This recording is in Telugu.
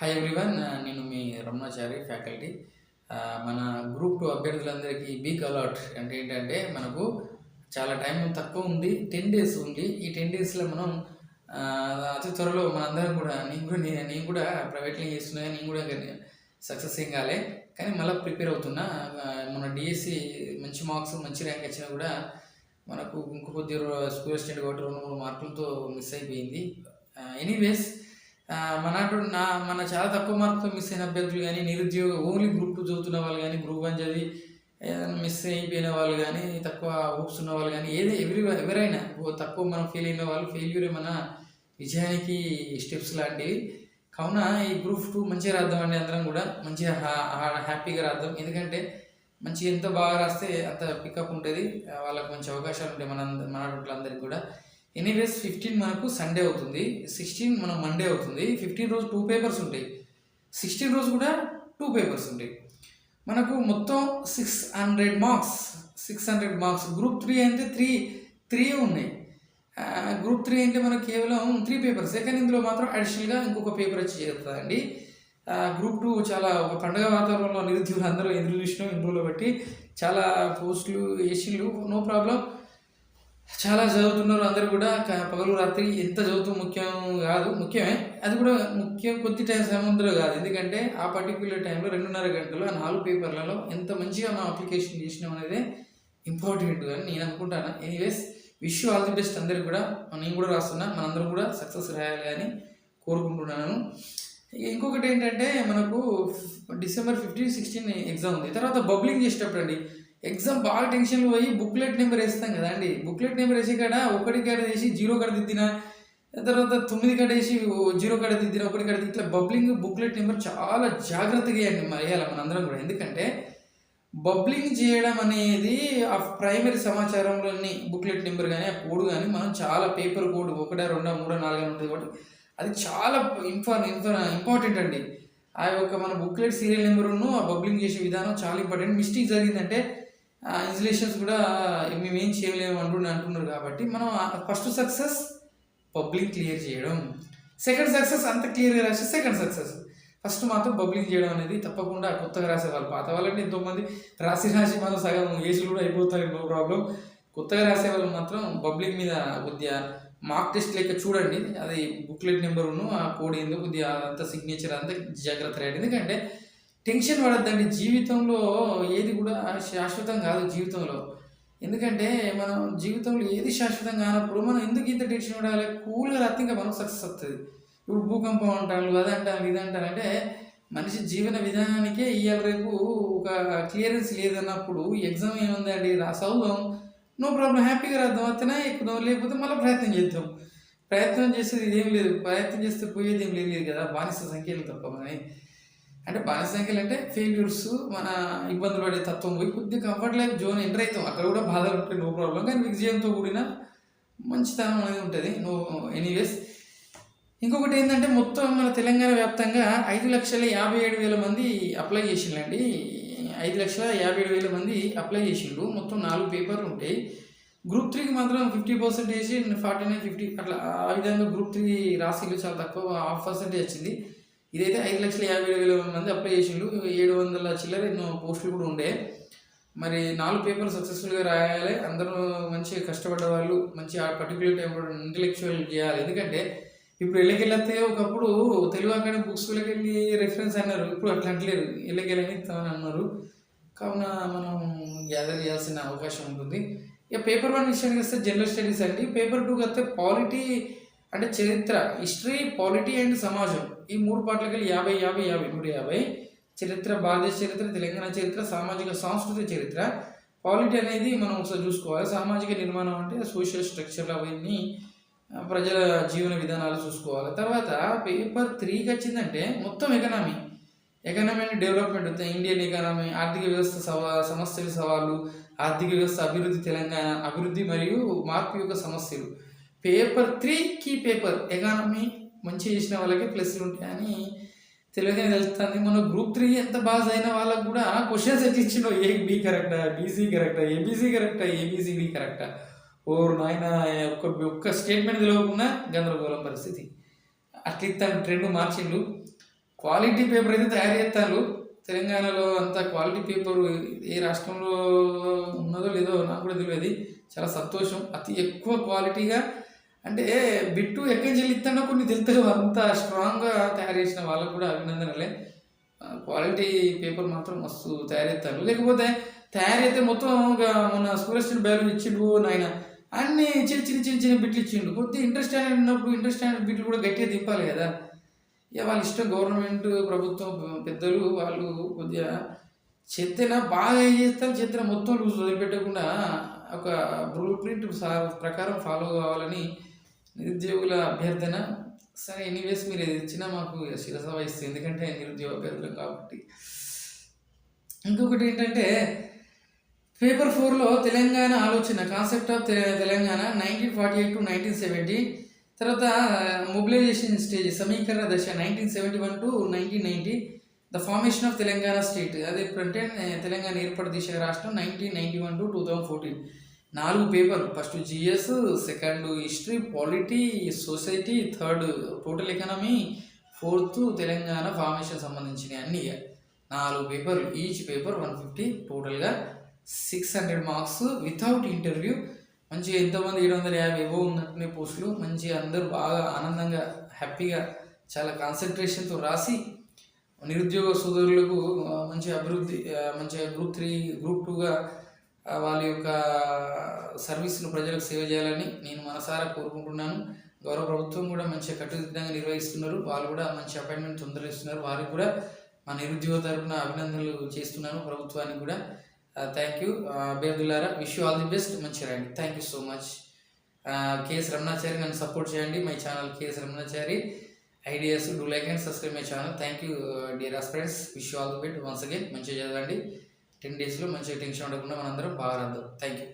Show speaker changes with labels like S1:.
S1: హాయ్ ఎవ్రీవన్ uh, నేను మీ రమణాచారి ఫ్యాకల్టీ uh, మన గ్రూప్ టూ అభ్యర్థులందరికీ బిగ్ అలర్ట్ అంటే ఏంటంటే మనకు చాలా టైం తక్కువ ఉంది టెన్ డేస్ ఉంది. ఈ టెన్ డేస్లో మనం uh, అతి త్వరలో మనందరం కూడా నేను కూడా నేను నేను కూడా ప్రైవేట్లో చేస్తున్నా నేను కూడా సక్సెస్ ఏం కాలే. కానీ మళ్ళీ ప్రిపేర్ అవుతున్నా. మన డిఎస్సి మంచి మార్క్స్ మంచి ర్యాంక్ వచ్చినా కూడా మనకు ఇంకొద్ది స్కూల్ స్టేట్ కాబట్టి రెండు మూడు మార్కులతో మిస్ అయిపోయింది. ఎనీవేస్ మనటు నా మన చాలా తక్కువ మార్కులతో మిస్ అయిన అభ్యర్థులు కానీ నిరుద్యోగ ఓన్లీ గ్రూప్ టూ చదువుతున్న వాళ్ళు కానీ గ్రూప్ వన్ చదివి ఏదైనా మిస్ అయిపోయిన వాళ్ళు కానీ తక్కువ హోప్స్ ఉన్న వాళ్ళు కానీ ఏది ఎవరి ఎవరైనా ఓ తక్కువ మనం ఫెయిల్ అయిన వాళ్ళు ఫెయిల్యూర్ మన విజయానికి స్టెప్స్ లాంటివి. కావున ఈ గ్రూప్ టూ మంచిగా రాద్దాం అండి అందరం కూడా మంచిగా హ్యాపీగా రాద్దాం. ఎందుకంటే మంచిగా ఎంత బాగా రాస్తే అంత పికప్ ఉంటుంది. వాళ్ళకి మంచి అవకాశాలు ఉంటాయి మన మన అందరికి కూడా. ఎనీవేస్ ఫిఫ్టీన్ మనకు సండే అవుతుంది. సిక్స్టీన్ మనం మండే అవుతుంది. ఫిఫ్టీన్ రోజు టూ పేపర్స్ ఉంటాయి. సిక్స్టీన్ రోజు కూడా టూ పేపర్స్ ఉంటాయి. మనకు మొత్తం six hundred marks six hundred marks group three అంటే త్రీ త్రీ ఉన్నాయి. గ్రూప్ త్రీ అంటే మనకు కేవలం త్రీ పేపర్స్ సెకండ్ ఇందులో మాత్రం అడిషనల్గా ఇంకొక పేపర్ వచ్చి చేస్తుందండి గ్రూప్ టూ చాలా ఒక పండగ వాతావరణంలో నిరుద్యోగులు అందరూ ఎదురు చూసినాం. ఇందులో బట్టి చాలా పోస్టులు ఏసీలు నో ప్రాబ్లం చాలా చదువుతున్నారు అందరూ కూడా. పగలు రాత్రి ఎంత చదువుతూ ముఖ్యం కాదు. ముఖ్యమే. అది కూడా ముఖ్యం కొద్ది టైం సముద్రం కాదు. ఎందుకంటే ఆ పర్టికులర్ టైంలో రెండున్నర గంటలు ఆ నాలుగు పేపర్లలో ఎంత మంచిగా మనం అప్లికేషన్ చేసినాం అనేది ఇంపార్టెంట్ అని నేను అనుకుంటాను. Anyways wish all the best అందరికి కూడా. నేను కూడా రాస్తున్నా. మనందరం కూడా సక్సెస్ రాయాలి అని కోరుకుంటున్నాను. ఇంకొకటి ఏంటంటే మనకు డిసెంబర్ ఫిఫ్టీన్ సిక్స్టీన్ ఎగ్జామ్ ఉంది. తర్వాత బబ్లింగ్ చేసేటప్పుడు అండి. ఎగ్జామ్ బాగా టెన్షన్లో పోయి బుక్లెట్ నెంబర్ వేస్తాం కదా అండి. బుక్లెట్ నెంబర్ వేసి కాడ ఒకటి కాడ వేసి జీరో కాడ దిద్దిన తర్వాత తొమ్మిది కాడ వేసి జీరో కాడ దిద్దిన ఒకటి కాడ ఇట్లా బబ్లింగ్ బుక్లెట్ నెంబర్ చాలా జాగ్రత్తగా వేయండి వేయాలి మనందరం కూడా. ఎందుకంటే బబ్లింగ్ చేయడం అనేది ఆ ప్రైమరీ సమాచారంలోని బుక్లెట్ నెంబర్ కానీ ఆ కోడ్ కానీ మనం చాలా పేపర్ కోడ్ ఒకటా రెండా మూడో నాలుగు ఉంటుంది కాబట్టి అది చాలా ఇన్ఫార్ ఇన్ఫార్ ఇంపార్టెంట్ అండి. ఆ యొక్క మన బుక్లెట్ సీరియల్ నెంబర్ను ఆ బబ్లింగ్ చేసే విధానం చాలా ఇంపార్టెంట్. మిస్టేక్ జరిగిందంటే ఇన్సులేషన్స్ కూడా మేమేం చేయలేము అంటున్నారు అంటున్నారు కాబట్టి మనం ఫస్ట్ సక్సెస్ పబ్లిక్ క్లియర్ చేయడం. సెకండ్ సక్సెస్ అంత క్లియర్గా రాసి సెకండ్ సక్సెస్ ఫస్ట్ మాత్రం పబ్లిక్ చేయడం అనేది తప్పకుండా కొత్తగా రాసే వాళ్ళు. పాత వాళ్ళంటే ఎంతోమంది రాసి రాసి మనం సగం ఏజ్లు కూడా అయిపోతారు నో ప్రాబ్లం కొత్తగా రాసే వాళ్ళు మాత్రం పబ్లిక్ మీద కొద్దిగా మార్క్ టెస్ట్ లెక్క చూడండి. అది బుక్లెట్ నెంబరును ఆ కోడ్ ఏందో కొద్దిగా అంత సిగ్నేచర్ అంతా జాగ్రత్త రాయండి ఎందుకంటే టెన్షన్ పడద్దండి. జీవితంలో ఏది కూడా శాశ్వతం కాదు జీవితంలో. ఎందుకంటే మనం జీవితంలో ఏది శాశ్వతం కానప్పుడు మనం ఎందుకు ఇంత టెన్షన్ పడాలి? కూల్గా రాత్రి ఇంకా మనం సక్సెస్ వస్తుంది ఇప్పుడు భూకంపం అంటారు అది అంటారు ఇది అంటారు అంటే మనిషి జీవన విధానానికే ఇవాళ రేపు ఒక క్లియరెన్స్ లేదన్నప్పుడు ఎగ్జామ్ ఏముందండి? రా చదువుదాం నో ప్రాబ్లం. హ్యాపీగా రాద్దాం. అతనే ఎక్కుదాం. లేకపోతే మళ్ళీ ప్రయత్నం చేద్దాం. ప్రయత్నం చేసేది ఇదేం లేదు. ప్రయత్నం చేస్తే పోయేది ఏం లేదు కదా. బానిస సంఖ్యలు తప్ప మనని అంటే బానిస సంఖ్యలు అంటే ఫెయిల్యూర్స్ మన ఇబ్బందులు పడే తత్వం పోయి కొద్దిగా కంఫర్ట్ లైఫ్ జోన్ ఎంటర్ అవుతాం. అక్కడ కూడా బాధలు ఉంటాయి నో ప్రాబ్లం కానీ విజయంతో కూడిన మంచితనం అనేది ఉంటుంది. నో ఎనీవేస్ ఇంకొకటి ఏంటంటే మొత్తం మన తెలంగాణ వ్యాప్తంగా ఐదు లక్షల యాభై ఏడు వేల మంది అప్లై చేసిండ్రండి. ఐదు లక్షల యాభై ఏడు వేల మంది అప్లై చేసిండ్రు. మొత్తం నాలుగు పేపర్లు ఉంటాయి. గ్రూప్ త్రీకి మాత్రం fifty percentage forty nine fifty అట్లా ఆ విధంగా గ్రూప్ త్రీ రాసిలు చాలా తక్కువ హాఫ్ పర్సెంటేజ్ వచ్చింది. ఇదైతే ఐదు లక్షల యాభై ఏడు వేల మంది అప్లై చేసిండు ఏడు వందల చిల్లర ఎన్నో పోస్టులు కూడా ఉండే. మరి నాలుగు పేపర్లు సక్సెస్ఫుల్గా రాయాలి. అందరూ మంచిగా కష్టపడ్డ వాళ్ళు మంచి ఆ పర్టికులర్ టైం ఇంటలెక్చువల్ చేయాలి. ఎందుకంటే ఇప్పుడు ఎల్లకెళ్ళతే ఒకప్పుడు తెలుగు అకాడమీ బుక్స్ వెళ్ళి రెఫరెన్స్ అన్నారు. ఇప్పుడు అట్లా అంటలేరు. ఎల్లకెళ్ళని అని అన్నారు. కావున మనం గ్యాదర్ చేయాల్సిన అవకాశం ఉంటుంది. ఇక పేపర్ వన్ విషయానికి వస్తే జనరల్ స్టడీస్ అండి. పేపర్ టూకి వస్తే పాలిటీ అంటే చరిత్ర హిస్టరీ పాలిటీ అండ్ సమాజం ఈ మూడు పాటలకి వెళ్ళి యాభై యాభై యాభై నూట యాభై. చరిత్ర భారతదేశ చరిత్ర తెలంగాణ చరిత్ర సామాజిక సాంస్కృతిక చరిత్ర. పాలిటీ అనేది మనం ఒకసారి చూసుకోవాలి. సామాజిక నిర్మాణం అంటే సోషల్ స్ట్రక్చర్ అవన్నీ ప్రజల జీవన విధానాలు చూసుకోవాలి. తర్వాత పేపర్ త్రీకి వచ్చిందంటే మొత్తం economy economy and development Indian economy ఆర్థిక వ్యవస్థ సవా సమస్యలు సవాళ్ళు ఆర్థిక వ్యవస్థ అభివృద్ధి తెలంగాణ అభివృద్ధి మరియు మార్పు యొక్క సమస్యలు. Paper three key paper. Economy మంచి చేసిన వాళ్ళకి ప్లస్లు ఉంటాయని తెలియగానే తెలుస్తుంది. మన గ్రూప్ త్రీ ఎంత బాస్ అయిన వాళ్ళకు కూడా క్వశ్చన్స్ ఎట్లా ఇచ్చిండో? ఏ బి కరెక్టా బీసీ కరెక్టా ఏబీసీ కరెక్టా ఏబీసీడీ కరెక్టా? ఓరు నాయన ఒక్క ఒక్క స్టేట్మెంట్ తెలియకుండా గందరగోళం పరిస్థితి. అట్లా ట్రెండ్ మార్చిండు. క్వాలిటీ పేపర్ అయితే తయారు చేస్తారు తెలంగాణలో అంత క్వాలిటీ పేపర్ ఏ రాష్ట్రంలో ఉన్నదో లేదో నాకు కూడా తెలియదు. చాలా సంతోషం. అతి ఎక్కువ క్వాలిటీగా అంటే బిట్టు ఎక్కడి నుంచి కొన్ని తెలుతారు అంత స్ట్రాంగ్గా తయారు చేసిన వాళ్ళకు కూడా అభినందనలే. క్వాలిటీ పేపర్ మాత్రం మస్తు తయారు లేకపోతే తయారైతే మొత్తం మన సూర్యస్టన్ బయలు ఇచ్చిండు నాయన. అన్ని చిన్న చిన్న చిన్న చిన్న బిట్లు ఇచ్చిండు. కొద్దిగా ఇంట్రెస్ట్ అనేది ఉన్నప్పుడు ఇంట్రెస్ట్ అనేది బిట్లు కూడా గట్టిగా తిప్పాలి కదా. ఇక వాళ్ళ ఇష్టం గవర్నమెంట్ ప్రభుత్వం పెద్దలు వాళ్ళు కొద్దిగా చెత్తన బాగా చేస్తారు? చెత్తన మొత్తం లూజ్ వదిలిపెట్టకుండా ఒక బ్లూ ప్రింట్ ప్రకారం ఫాలో కావాలని నిరుద్యోగుల అభ్యర్థన సరే ఎనీవేస్ మీరు ఏది ఇచ్చినా మాకు శిరస వహిస్తుంది. ఎందుకంటే నిరుద్యోగ అభ్యర్థులు కాబట్టి. ఇంకొకటి ఏంటంటే పేపర్ ఫోర్లో తెలంగాణ ఆలోచన concept of Telangana nineteen forty eight to nineteen seventy తర్వాత మొబిలైజేషన్ స్టేజ్ సమీకరణ దశ nineteen seventy one to nineteen ninety the formation of Telangana state అది ఎప్పుడంటే తెలంగాణ ఏర్పడి దిశ రాష్ట్రం nineteen ninety one to two thousand fourteen నాలుగు paper. First GS second history polity society third total economy fourth Telangana formation సంబంధించిన అన్ని. నాలుగు పేపర్లు. ఈచ్ పేపర్ వన్ ఫిఫ్టీ టోటల్గా six hundred marks without interview. మంచిగా ఎంతమంది ఏడు వందల యాభై ఏవో ఉన్నట్టునే పోస్టులు. మంచిగా అందరూ బాగా ఆనందంగా హ్యాపీగా చాలా కాన్సన్ట్రేషన్తో రాసి నిరుద్యోగ సోదరులకు మంచి అభివృద్ధి మంచిగా గ్రూప్ త్రీ గ్రూప్ టూగా వాళ్ళ యొక్క సర్వీస్ను ప్రజలకు సేవ చేయాలని నేను మనసారా కోరుకుంటున్నాను. గౌరవ ప్రభుత్వం కూడా మంచి కట్టుదిట్టంగా నిర్వహిస్తున్నారు. వాళ్ళు కూడా మంచి అపాయింట్మెంట్ తొందరగా ఇస్తున్నారు వారికి కూడా మా నిరుద్యోగ తరపున అభినందనలు చేస్తున్నాను ప్రభుత్వానికి కూడా. Thank you అభ్యర్థులారా wish you all the best మంచిగా రండి. Thank you so much KS Ramanachari నన్ను సపోర్ట్ చేయండి. My channel KS Ramanachari. Ideas do like and subscribe my channel thank you dear friends wish you all the best once again మంచిగా చదవండి. టెన్ డేస్లో మంచిగా టెన్షన్ ఉండకుండా మనందరం బాగా రాద్దాం థ్యాంక్ యూ